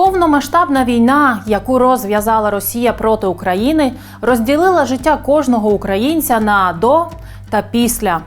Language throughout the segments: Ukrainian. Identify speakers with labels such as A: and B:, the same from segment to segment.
A: Повномасштабна війна, яку розв'язала Росія проти України, розділила життя кожного українця на до та після.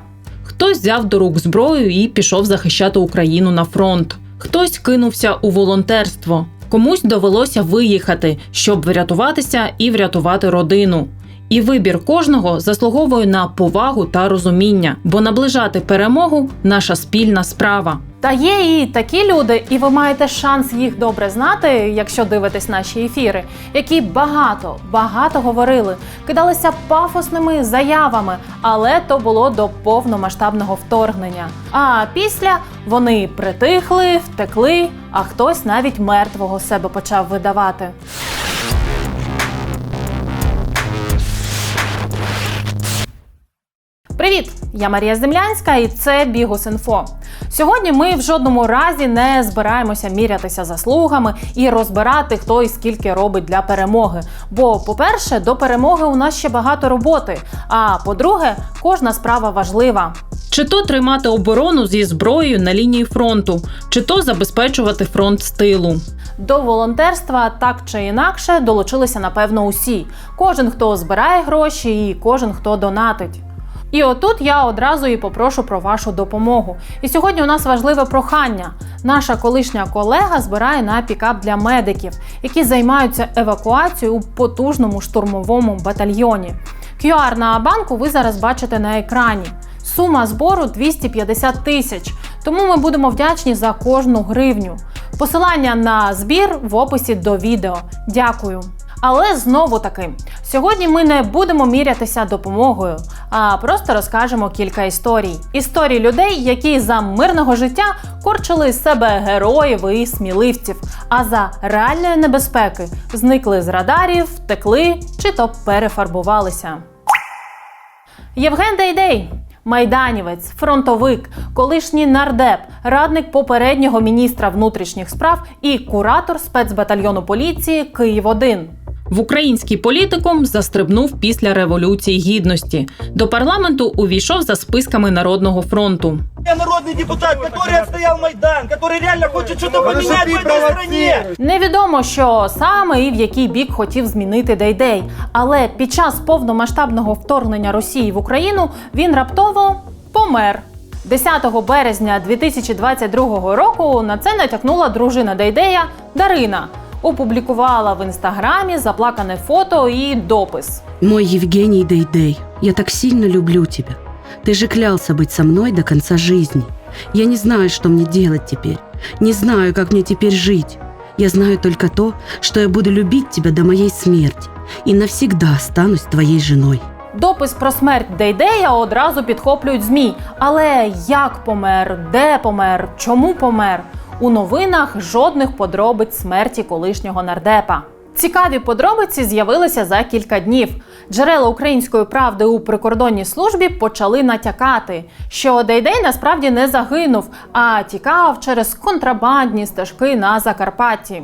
B: Хтось взяв до рук зброю і пішов захищати Україну на фронт. Хтось кинувся у волонтерство. Комусь довелося виїхати, щоб врятуватися і врятувати родину. І вибір кожного заслуговує на повагу та розуміння, бо наближати перемогу наша спільна справа.
A: Та є і такі люди, і ви маєте шанс їх добре знати, якщо дивитесь наші ефіри, які багато багато говорили, кидалися пафосними заявами, але то було до повномасштабного вторгнення. А після вони притихли, втекли, а хтось навіть мертвого себе почав видавати. Привіт! Я Марія Землянська, і це Бігус.Інфо. Сьогодні ми в жодному разі не збираємося мірятися заслугами і розбирати, хто і скільки робить для перемоги. Бо, по-перше, до перемоги у нас ще багато роботи. А по-друге, кожна справа важлива.
B: Чи то тримати оборону зі зброєю на лінії фронту, чи то забезпечувати фронт з тилу.
A: До волонтерства так чи інакше долучилися напевно усі. Кожен, хто збирає гроші, і кожен, хто донатить. І отут я одразу і попрошу про вашу допомогу. І сьогодні у нас важливе прохання. Наша колишня колега збирає на пікап для медиків, які займаються евакуацією у потужному штурмовому батальйоні. QR на банку ви зараз бачите на екрані. Сума збору 250 тисяч. Тому ми будемо вдячні за кожну гривню. Посилання на збір в описі до відео. Дякую. Але знову таки, сьогодні ми не будемо мірятися допомогою, а просто розкажемо кілька історій. Історій людей, які за мирного життя корчили з себе героїв і сміливців, а за реальної небезпеки зникли з радарів, втекли чи то перефарбувалися. Євген Дейдей. Майданівець, фронтовик, колишній нардеп, радник попереднього міністра внутрішніх справ і куратор спецбатальйону поліції Київ 1
B: В український політикум застрибнув після революції гідності. До парламенту увійшов за списками народного фронту.
C: Я народный депутат, который отстоял Майдан, который реально хочет что-то поменять в этой стране.
A: Невідомо, що саме і в який бік хотів змінити Дейдей, але під час повномасштабного вторгнення Росії в Україну він раптово помер. 10 березня 2022 року на це натякнула дружина Дейдея Дарина. Опублікувала в інстаграмі заплакане фото і допис.
D: Мой Евгений Дейдей, я так сильно люблю тебя. Ты же клялся быть со мной до конца жизни. Я не знаю, что мне делать теперь. Не знаю, как мне теперь жить. Я знаю только то, что я буду любить тебя до моей смерти и навсегда останусь твоей женой.
A: Допис про смерть Дейдея одразу підхоплюють ЗМІ. Але як помер, де помер, чому помер? У новинах жодних подробиць смерті колишнього нардепа. Цікаві подробиці з'явилися за кілька днів. Джерела української правди у прикордонній службі почали натякати, що Дейдей насправді не загинув, а тікав через контрабандні стежки на Закарпатті.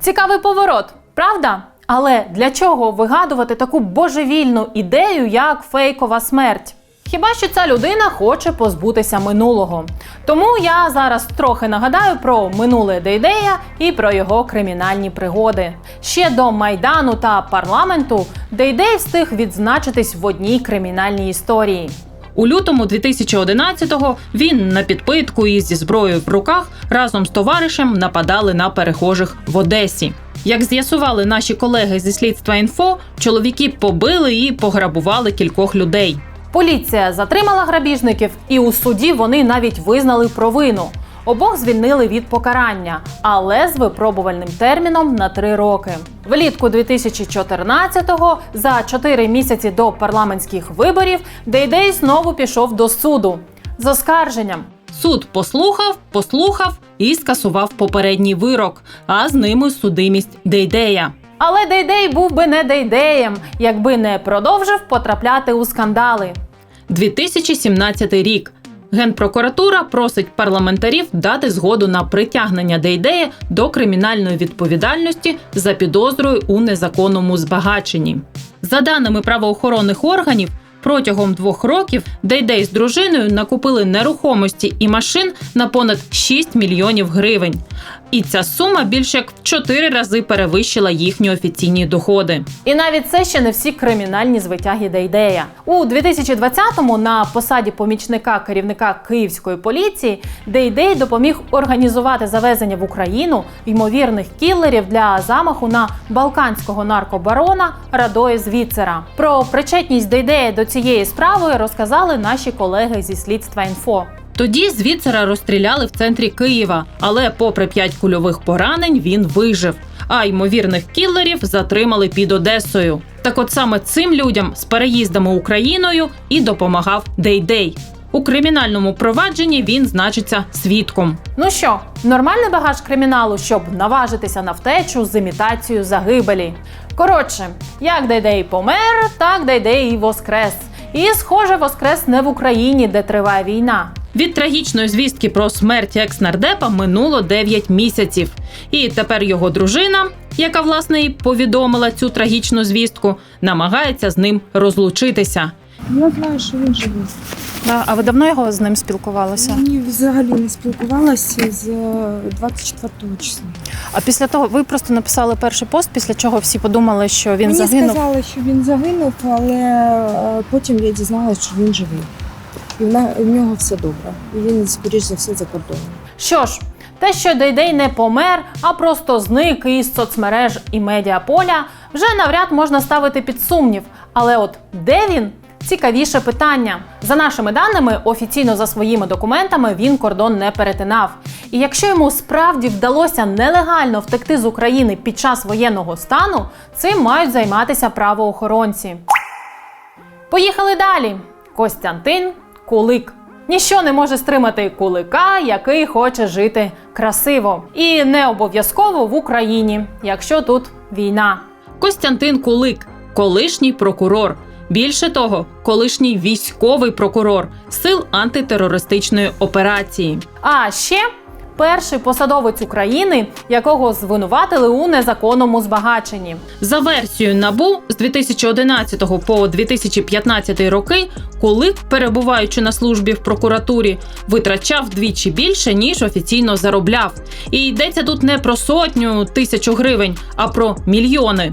A: Цікавий поворот, правда? Але для чого вигадувати таку божевільну ідею, як фейкова смерть? Хіба що ця людина хоче позбутися минулого? Тому я зараз трохи нагадаю про минуле Дейдея і про його кримінальні пригоди. Ще до майдану та парламенту Дейдей встиг відзначитись в одній кримінальній історії.
B: У лютому 2011-го він на підпитку і зі зброєю в руках разом з товаришем нападали на перехожих в Одесі. Як з'ясували наші колеги зі слідства інфо, чоловіки побили і пограбували кількох людей.
A: Поліція затримала грабіжників, і у суді вони навіть визнали провину. Обох звільнили від покарання, але з випробувальним терміном на три роки. Влітку 2014-го, за чотири місяці до парламентських виборів, Дейдей знову пішов до суду з оскарженням.
B: Суд послухав, послухав і скасував попередній вирок, а з ними судимість Дейдея.
A: Але Дейдей був би не Дейдеєм, якби не продовжив потрапляти у скандали.
B: 2017 рік. Генпрокуратура просить парламентарів дати згоду на притягнення Дейдея до кримінальної відповідальності за підозрою у незаконному збагаченні. За даними правоохоронних органів, протягом двох років Дейдей з дружиною накупили нерухомості і машин на понад 6 мільйонів гривень. І ця сума більш як в 4 рази перевищила їхні офіційні доходи.
A: І навіть це ще не всі кримінальні звитяги Дейдея. У 2020-му на посаді помічника керівника київської поліції Дейдей допоміг організувати завезення в Україну ймовірних кілерів для замаху на балканського наркобарона Радої Звіцера. Про причетність Дейдея до цієї справи розказали наші колеги зі слідства інфо.
B: Тоді звідсера розстріляли в центрі Києва, але попри п'ять кульових поранень він вижив. А ймовірних кілерів затримали під Одесою. Так от саме цим людям з переїздами Україною і допомагав Дейдей. У кримінальному провадженні він значиться свідком.
A: Ну що, нормальний багаж криміналу, щоб наважитися на втечу з імітацією загибелі. Коротше, як Дейдей помер, так Дейдей і воскрес. І, схоже, воскрес не в Україні, де триває війна.
B: Від трагічної звістки про смерть екс-нардепа минуло 9 місяців. І тепер його дружина, яка власне і повідомила цю трагічну звістку, намагається з ним розлучитися.
E: Я знаю, що він живий.
A: А ви давно його з ним спілкувалися?
E: Ні, взагалі не спілкувалася з е, 24 числа.
A: А після того ви просто написали перший пост, після чого всі подумали, що він
E: Мені
A: загинув.
E: сказали, що він загинув, але е, потім я дізналася, що він живий. І в нього все добре. І він, скоріш за все, за кордоном.
A: Що ж, те, що Дейдей не помер, а просто зник із соцмереж і медіаполя, вже навряд можна ставити під сумнів. Але от де він? Цікавіше питання. За нашими даними, офіційно за своїми документами він кордон не перетинав. І якщо йому справді вдалося нелегально втекти з України під час воєнного стану, цим мають займатися правоохоронці. Поїхали далі. Костянтин Кулик. Ніщо не може стримати кулика, який хоче жити красиво. І не обов'язково в Україні, якщо тут війна.
B: Костянтин Кулик, колишній прокурор. Більше того, колишній військовий прокурор сил антитерористичної операції.
A: А ще перший посадовець України, якого звинуватили у незаконному збагаченні.
B: За версією НАБУ з 2011 по 2015 роки Кулик, перебуваючи на службі в прокуратурі, витрачав вдвічі більше ніж офіційно заробляв. І йдеться тут не про сотню тисячу гривень, а про мільйони.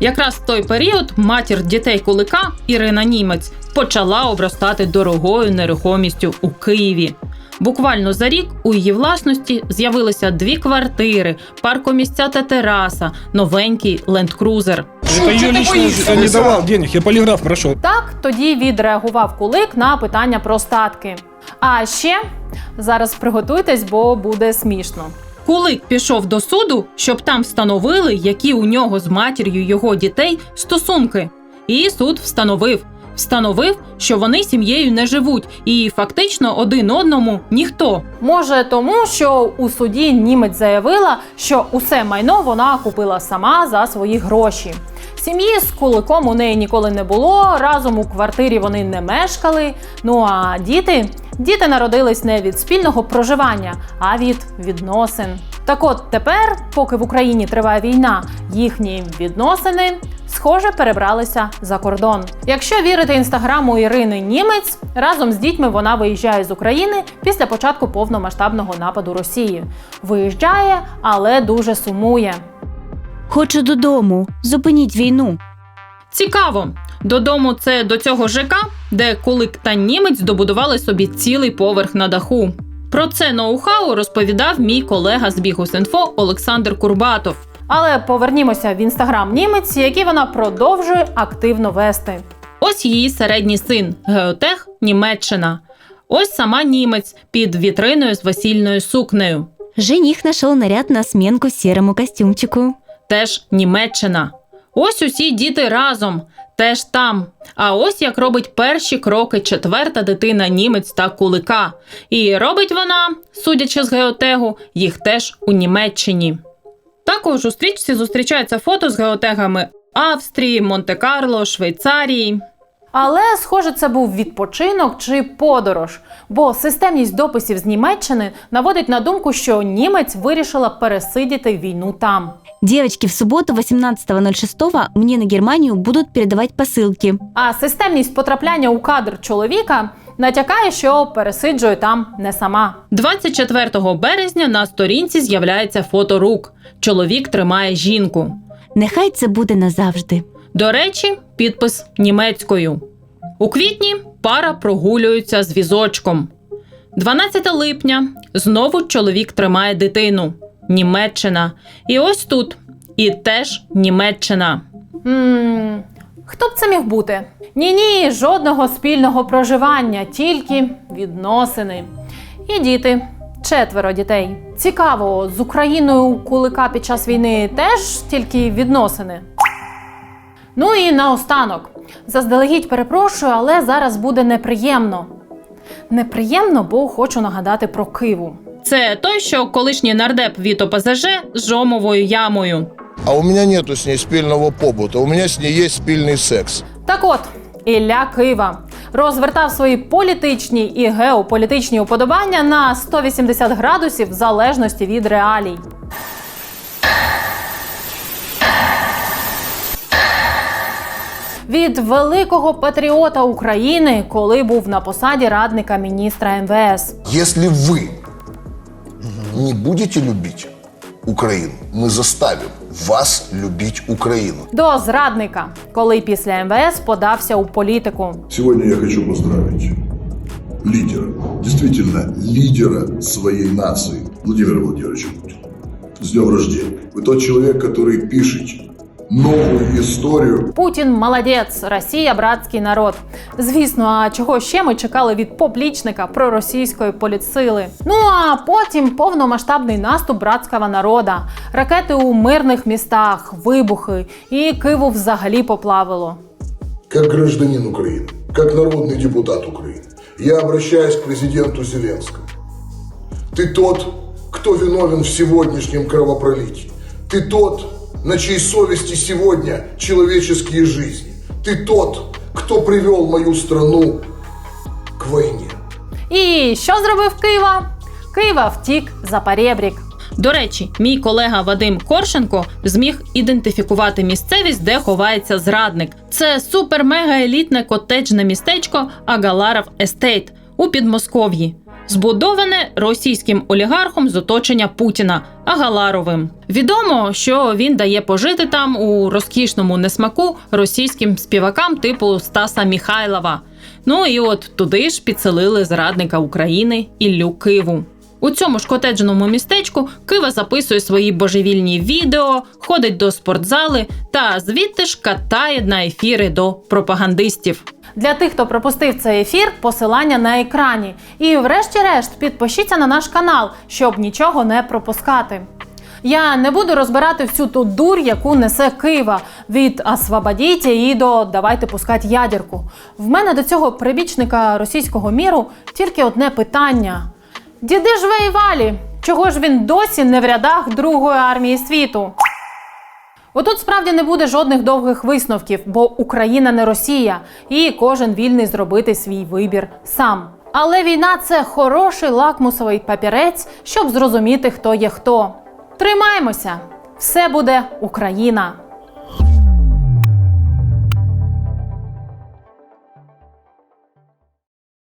B: Якраз в той період матір дітей Кулика Ірина Німець почала обростати дорогою нерухомістю у Києві. Буквально за рік у її власності з'явилися дві квартири, паркомісця та тераса, новенький лендкрузер.
F: Это ее. Я не давал денег, я полиграф прошел.
A: Так тоді відреагував кулик на питання про статки. А ще зараз приготуйтесь, бо буде смішно.
B: Кулик пішов до суду, щоб там встановили, які у нього з матір'ю його дітей стосунки. І суд встановив. Встановив, що вони сім'єю не живуть, і фактично один одному ніхто.
A: Може, тому що у суді німець заявила, що усе майно вона купила сама за свої гроші. Сім'ї з куликом у неї ніколи не було. Разом у квартирі вони не мешкали. Ну а діти діти народились не від спільного проживання, а від відносин. Так от тепер, поки в Україні триває війна, їхні відносини. Схоже, перебралися за кордон. Якщо вірити інстаграму Ірини Німець, разом з дітьми вона виїжджає з України після початку повномасштабного нападу Росії. Виїжджає, але дуже сумує.
G: Хочу додому. Зупиніть війну.
B: Цікаво. Додому це до цього ЖК, де Кулик та німець добудували собі цілий поверх на даху. Про це ноу-хау розповідав мій колега з Бігус.Інфо Олександр Курбатов.
A: Але повернімося в інстаграм німець, який вона продовжує активно вести.
B: Ось її середній син Геотех Німеччина. Ось сама німець під вітриною з весільною сукнею.
G: Жених нашел наряд на сменку серому костюмчику.
B: Теж Німеччина. Ось усі діти разом, теж там. А ось як робить перші кроки четверта дитина німець та кулика. І робить вона, судячи з геотегу, їх теж у Німеччині. Також у стрічці зустрічається фото з геотегами Австрії, Монте-Карло, Швейцарії.
A: Але, схоже, це був відпочинок чи подорож, бо системність дописів з Німеччини наводить на думку, що німець вирішила пересидіти війну там.
G: Девочки, в субботу 18.06 мне на Германию будут передавать посылки.
A: А системність потрапляння у кадр чоловіка Натякає, що пересиджує там не сама.
B: 24 березня на сторінці з'являється фото рук. Чоловік тримає жінку.
G: Нехай це буде назавжди.
B: До речі, підпис німецькою. У квітні пара прогулюється з візочком. 12 липня знову чоловік тримає дитину. Німеччина. І ось тут. І теж Німеччина.
A: Ммм, хто б це міг бути? Ні, ні, жодного спільного проживання, тільки відносини. І діти. Четверо дітей. Цікаво, з Україною кулика під час війни теж тільки відносини. Ну і наостанок. Заздалегідь перепрошую, але зараз буде неприємно. Неприємно, бо хочу нагадати про Киву.
B: Це той, що колишній нардеп від ОПЗЖ з жомовою ямою.
H: А у меня нету с ней спільного побута, у меня с ней есть спільний секс.
A: Так от, Ілля Кива розвертав свої політичні і геополітичні уподобання на 180 градусів в залежності від реалій. Від великого патріота України, коли був на посаді радника міністра МВС.
H: Если вы не будете любить Украину, мы заставим вас любить Україну
A: До зрадника, коли після МВС подався у політику.
I: Сьогодні я хочу поздравити лідера, дійсно лідера своєї нації Владимира Владимировича Путіна. З днем рождения. Ви той чоловік, який пишет новую историю
A: Путін молодець, Росія братський народ. Звісно, а чого ще ми чекали від поплічника проросійської політсили? Ну а потім повномасштабний наступ братського народа, ракети у мирних містах, вибухи і Киву взагалі поплавило.
I: как гражданин Украины, как народный депутат Украины. Я обращаюсь к президенту Зеленскому. Ты тот, кто виновен в сегодняшнем кровопролитии. Ты тот, на чьей совести сегодня человеческие жизни. Ты тот, кто привел мою страну к войне.
A: І що зробив Кива? Кива втік за перебрік.
B: До речі, мій колега Вадим Коршенко зміг ідентифікувати місцевість, де ховається зрадник. Це супер-мега-елітне котеджне містечко Агаларов Естейт у Підмосков'ї. Збудоване російським олігархом з оточення Путіна Агаларовим. Відомо, що він дає пожити там у розкішному несмаку російським співакам типу Стаса Міхайлова. Ну і от туди ж підселили зрадника України Іллю Киву. У цьому ж котеджному містечку Кива записує свої божевільні відео, ходить до спортзали та звідти ж катає на ефіри до пропагандистів.
A: Для тих, хто пропустив цей ефір, посилання на екрані. І врешті-решт підпишіться на наш канал, щоб нічого не пропускати. Я не буду розбирати всю ту дур, яку несе Кива від «Освободіть» і до давайте пускати ядерку. В мене до цього прибічника російського міру тільки одне питання: діди ж воювали? Чого ж він досі не в рядах Другої армії світу? Отут справді не буде жодних довгих висновків, бо Україна не Росія, і кожен вільний зробити свій вибір сам. Але війна це хороший лакмусовий папірець, щоб зрозуміти, хто є хто. Тримаємося! Все буде Україна!